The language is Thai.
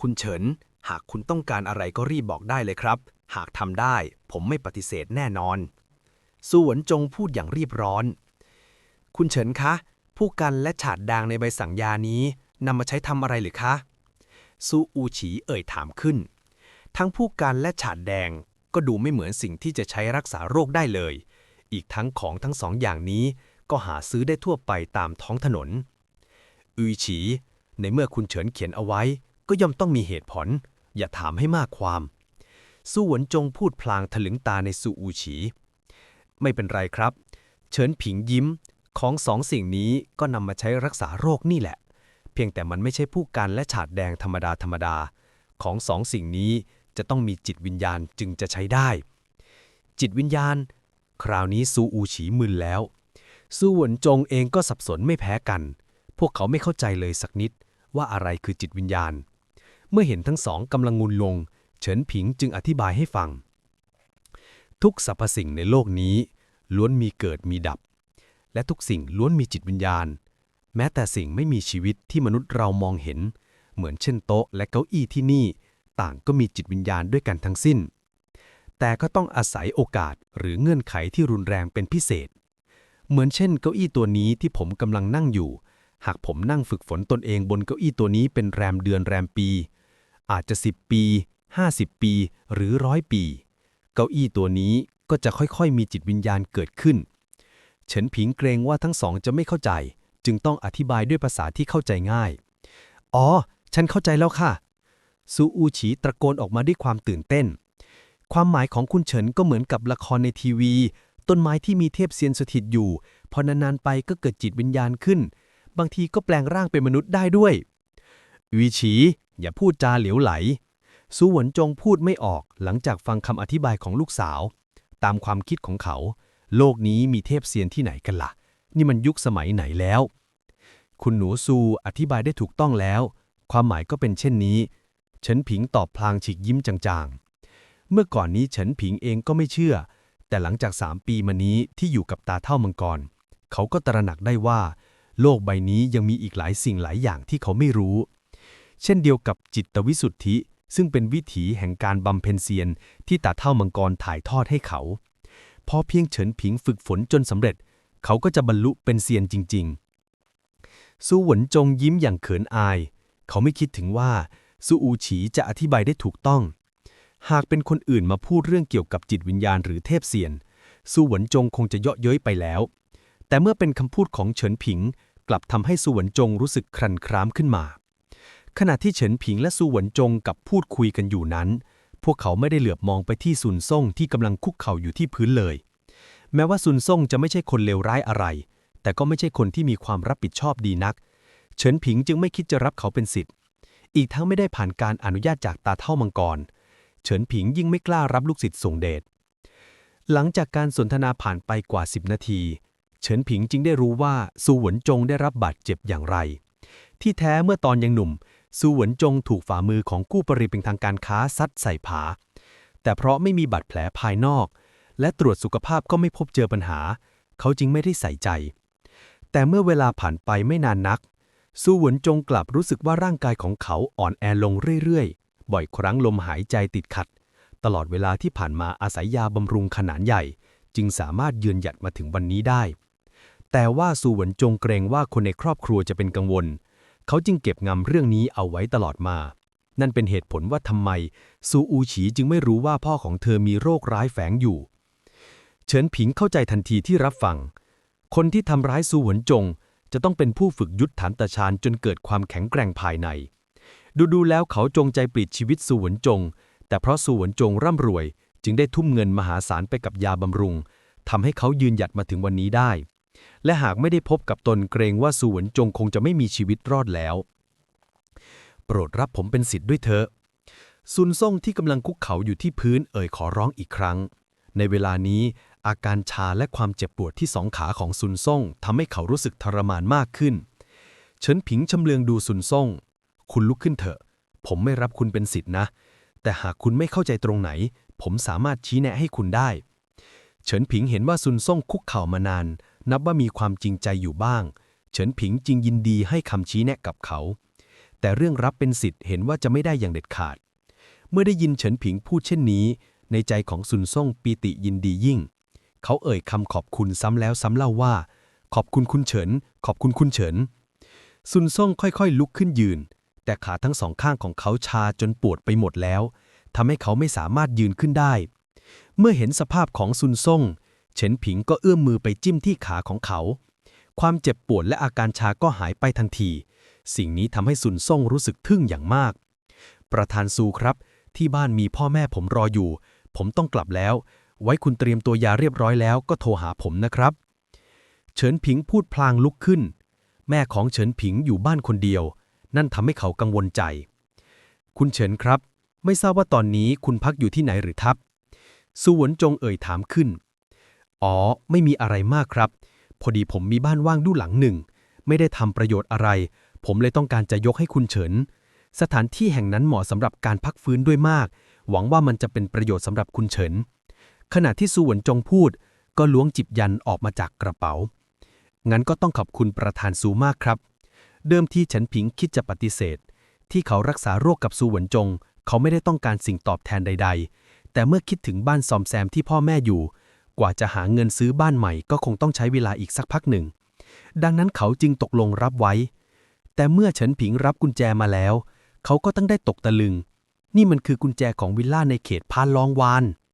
คุณเฉิน หากคุณต้องการอะไรก็รีบบอกได้เลยครับ หากทำได้ ผมไม่ปฏิเสธแน่นอน สุวนจงพูดอย่างรีบร้อน คุณเฉินคะ ผู้กันและฉาดดางในใบสั่งยานี้นำมาใช้ทำอะไรหรือคะซูอูฉีเอ่ยถามขึ้น ทั้งผู้กันและฉาดแดงก็ดูไม่เหมือนสิ่งที่จะใช้รักษาโรคได้เลย อีกทั้งของทั้งสองอย่างนี้ก็หาซื้อได้ทั่วไปตามท้องถนนอุยฉี ในเมื่อคุณเฉินเขียนเอาไว้ ก็ย่อมต้องมีเหตุผล อย่าถามให้มากความ สู้หวนจงพูดพลางถลึงตาในซูอูฉี ไม่เป็นไรครับ เฉินผิงยิ้มของสองสิ่งนี้ก็นำมาใช้รักษาโรคนี่แหละ เพียงแต่มันไม่ใช่ผู้กันและฉาดแดงธรรมดาธรรมดา ของสองสิ่งนี้จะต้องมีจิตวิญญาณจึงจะใช้ได้ จิตวิญญาณ คราวนี้ซูอูฉีมึนแล้วซูหวนจงเองก็สับสนไม่แพ้กัน พวกเขาไม่เข้าใจเลยสักนิดว่าอะไรคือจิตวิญญาณ เมื่อเห็นทั้งสองกำลังงุนลง เฉินผิงจึงอธิบายให้ฟัง ทุกสรรพสิ่งในโลกนี้ ล้วนมีเกิดมีดับ และทุกสิ่งล้วนมีจิตวิญญาณ แม้แต่สิ่งไม่มีชีวิตที่มนุษย์เรามองเห็น เหมือนเช่นโต๊ะและเก้าอี้ที่นี่ ต่างก็มีจิตวิญญาณด้วยกันทั้งสิ้น แต่ก็ต้องอาศัยโอกาสหรือเงื่อนไขที่รุนแรงเป็นพิเศษ เหมือนเช่นเก้าอี้ตัวนี้ที่ผมกำลังนั่งอยู่หากผมนั่งฝึกฝนตนเองบนเก้าอี้ตัวนี้เป็นแรมเดือนแรมปี อาจจะ 10 ปี 50 ปีหรือร้อยปี เก้าอี้ตัวนี้ก็จะค่อยๆ มีจิตวิญญาณเกิดขึ้น เฉินผิงเกรงว่าทั้งสองจะไม่เข้าใจ จึงต้องอธิบายด้วยภาษาที่เข้าใจง่าย อ๋อ ฉันเข้าใจแล้วค่ะ ซูอูฉีตะโกนออกมาด้วยความตื่นเต้น ความหมายของคุณเฉินก็เหมือนกับละครในทีวี ต้นไม้ที่มีเทพเซียนสถิตอยู่ พอนานๆไปก็เกิดจิตวิญญาณขึ้น บางทีก็แปลงร่างเป็นมนุษย์ได้ด้วยวีฉี อย่าพูดจาเหลวไหล ซูหวนจงพูดไม่ออกหลังจากฟังคำอธิบายของลูกสาว ตามความคิดของเขา โลกนี้มีเทพเซียนที่ไหนกันล่ะ นี่มันยุคสมัยไหนแล้ว คุณหนูซูอธิบายได้ถูกต้องแล้ว ความหมายก็เป็นเช่นนี้ เฉินผิงตอบพลางฉีกยิ้มจางๆ เมื่อก่อนนี้เฉินผิงเองก็ไม่เชื่อ แต่หลังจากสามปีมานี้ที่อยู่กับตาเท่ามังกร เขาก็ตระหนักได้ว่า โลกใบนี้ยังมีอีกหลายสิ่งหลายอย่างที่เขาไม่รู้ เช่นเดียวกับจิตวิสุทธิ ซึ่งเป็นวิถีแห่งการบำเพ็ญเซียน ที่ตาเท่ามังกรถ่ายทอดให้เขา พอเพียงเฉินผิงฝึกฝนจนสำเร็จ เขาก็จะบรรลุเป็นเซียนจริงๆซูหวนจงยิ้มอย่างเขินอาย เขาไม่คิดถึงว่าซูอูฉีจะอธิบายได้ถูกต้อง หากเป็นคนอื่นมาพูดเรื่องเกี่ยวกับจิตวิญญาณหรือเทพเซียนซูหวนจงคงจะเยาะเย้ยไปแล้ว แต่เมื่อเป็นคำพูดของเฉินผิง กลับทำให้ซูหวนจงรู้สึกครันครามขึ้นมา ขณะที่เฉินผิงและซูหวนจงกับพูดคุยกันอยู่นั้น พวกเขาไม่ได้เหลือบมองไปที่ซุนซ่งที่กำลังคุกเข่าอยู่ที่พื้นเลย แม้ว่าซุนซ่งจะไม่ใช่คนเลวร้ายอะไร แต่ก็ไม่ใช่คนที่มีความรับผิดชอบดีนัก เฉินผิงจึงไม่คิดจะรับเขาเป็นสิทธิ์ อีกทั้งไม่ได้ผ่านการอนุญาตจากตาเท่ามังกร เฉินผิงยิ่งไม่กล้ารับลูกศิษย์ส่งเดช หลังจากการสนทนาผ่านไปกว่า 10 นาที เฉินผิงจึงได้รู้ว่าซูหวนจงได้รับบาดเจ็บอย่างไร ที่แท้เมื่อตอนยังหนุ่ม ซูหวนจงถูกฝ่ามือของกู้ปริเป็นทางการค้าซัดใส่ผา แต่เพราะไม่มีบาดแผลภายนอก และตรวจสุขภาพก็ไม่พบเจอปัญหา เขาจึงไม่ได้ใส่ใจ แต่เมื่อเวลาผ่านไปไม่นานนักซูหวนจงกลับรู้สึกว่าร่างกายของเขาอ่อนแอลงเรื่อยๆ บ่อยครั้งลมหายใจติดขัด ตลอดเวลาที่ผ่านมาอาศัยยาบำรุงขนาดใหญ่ จึงสามารถยืนหยัดมาถึงวันนี้ได้ แต่ว่าซูหวนจงเกรงว่าคนในครอบครัวจะเป็นกังวล เขาจึงเก็บงำเรื่องนี้เอาไว้ตลอดมา นั่นเป็นเหตุผลว่าทำไม ซูอูฉีจึงไม่รู้ว่าพ่อของเธอมีโรคร้ายแฝงอยู่ เฉินผิงเข้าใจทันทีที่รับฟัง คนที่ทำร้ายซูหวนจง จะต้องเป็นผู้ฝึกยุทธฐานตาชาญจนเกิดความแข็งแกร่งภายในดูดูๆแล้วเขาจงใจปลิดชีวิตซูหวนจง แต่เพราะซูหวนจงร่ำรวย จึงได้ทุ่มเงินมหาศาลไปกับยาบำรุงทำให้เขายืนหยัดมาถึงวันนี้ได้ และหากไม่ได้พบกับตนเกรงว่าซูหวนจงคงจะไม่มีชีวิตรอดแล้ว โปรดรับผมเป็นสิทธิ์ด้วยเถอะซุนซ่งที่กำลังคุกเข่าอยู่ที่พื้นเอ่ยขอร้องอีกครั้ง ในเวลานี้ อาการชาและความเจ็บปวดที่สองขาของซุนซ่งทำให้เขารู้สึกทรมานมากขึ้น เฉินผิงชำเลืองดูซุนซ่ง คุณลุกขึ้นเถอะ ผมไม่รับคุณเป็นสิทธินะ แต่หากคุณไม่เข้าใจตรงไหน ผมสามารถชี้แนะให้คุณได้ เฉินผิงเห็นว่าซุนซ่งคุกเข่ามานาน นับว่ามีความจริงใจอยู่บ้าง เฉินผิงจึงยินดีให้คำชี้แนะกับเขา แต่เรื่องรับเป็นสิทธิ์เห็นว่าจะไม่ได้อย่างเด็ดขาด เมื่อได้ยินเฉินผิงพูดเช่นนี้ ในใจของซุนซ่งปีติยินดียิ่ง เขาเอ่ยคำขอบคุณซ้ำแล้วซ้ำเล่าว่า ขอบคุณคุณเฉิน ขอบคุณคุณเฉิน ซุนซ่งค่อยๆ ลุกขึ้นยืน แต่ขาทั้งสองข้างของเขาชาจนปวดไปหมดแล้วทำให้เขาไม่สามารถยืนขึ้นได้ เมื่อเห็นสภาพของซุนซ่ง เฉินผิงก็เอื้อมมือไปจิ้มที่ขาของเขา ความเจ็บปวดและอาการชาก็หายไปทันที สิ่งนี้ทำให้ซุนซ่งรู้สึกทึ่งอย่างมาก ประธานซูครับ ที่บ้านมีพ่อแม่ผมรออยู่ ผมต้องกลับแล้ว ไว้คุณเตรียมตัวยาเรียบร้อยแล้วก็โทรหาผมนะครับ เฉินผิงพูดพลางลุกขึ้น แม่ของเฉินผิงอยู่บ้านคนเดียว นั่นทำให้เขากังวลใจ คุณเฉินครับ ไม่ทราบว่าตอนนี้คุณพักอยู่ที่ไหนหรือทับสุหวนจงเอ่ยถามขึ้น อ๋อ ไม่มีอะไรมากครับ พอดีผมมีบ้านว่างดูหลังหนึ่ง ไม่ได้ทำประโยชน์อะไร ผมเลยต้องการจะยกให้คุณเฉิน สถานที่แห่งนั้นเหมาะสำหรับการพักฟื้นด้วยมาก หวังว่ามันจะเป็นประโยชน์สำหรับคุณเฉิน ขณะที่สุหวนจงพูด ก็ล้วงจิบยันออกมาจากกระเป๋า งั้นก็ต้องขอบคุณประธานซูมากครับ เดิมที่เฉินผิงคิดจะปฏิเสธ ที่เขารักษาโรคกับซูหวนจง เขาไม่ได้ต้องการสิ่งตอบแทนใด ๆ แต่เมื่อคิดถึงบ้านซอมแซมที่พ่อแม่อยู่ กว่าจะหาเงินซื้อบ้านใหม่ก็คงต้องใช้เวลาอีกสักพักหนึ่ง ดังนั้นเขาจึงตกลงรับไว้ แต่เมื่อเฉินผิงรับกุญแจมาแล้ว เขาก็ต้องได้ตกตะลึง นี่มันคือกุญแจของวิลล่าในเขตพานลองวาน